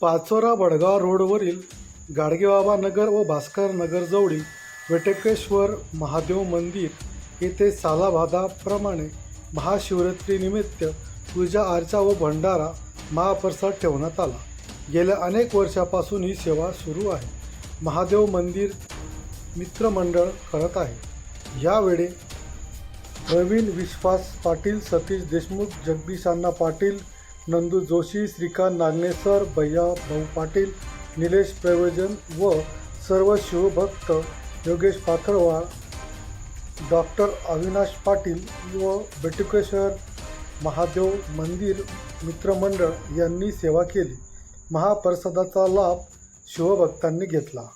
पाचोरा बडगाव रोडवरील गाडगेबाबा नगर व भास्कर नगरजवळील वेटकेश्वर महादेव मंदिर येथे सालाभादाप्रमाणे महाशिवरात्रीनिमित्त पूजा अर्चा व भंडारा महाप्रसाद ठेवण्यात आला. गेल्या अनेक वर्षापासून ही सेवा सुरू आहे. महादेव मंदिर मित्रमंडळ करत आहे. यावेळी प्रवीण विश्वास पाटील सतीश देशमुख जगदीशांना पाटील नंदू जोशी श्रीकांत नागनेसर भैया भाऊ पाटील निलेश प्रयोजन व सर्व शिवभक्त योगेश पाथरवाळ डॉक्टर अविनाश पाटील व बेटुकेश्वर महादेव मंदिर मित्रमंडळ यांनी सेवा केली. महाप्रसादाचा लाभ शिवभक्तांनी घेतला.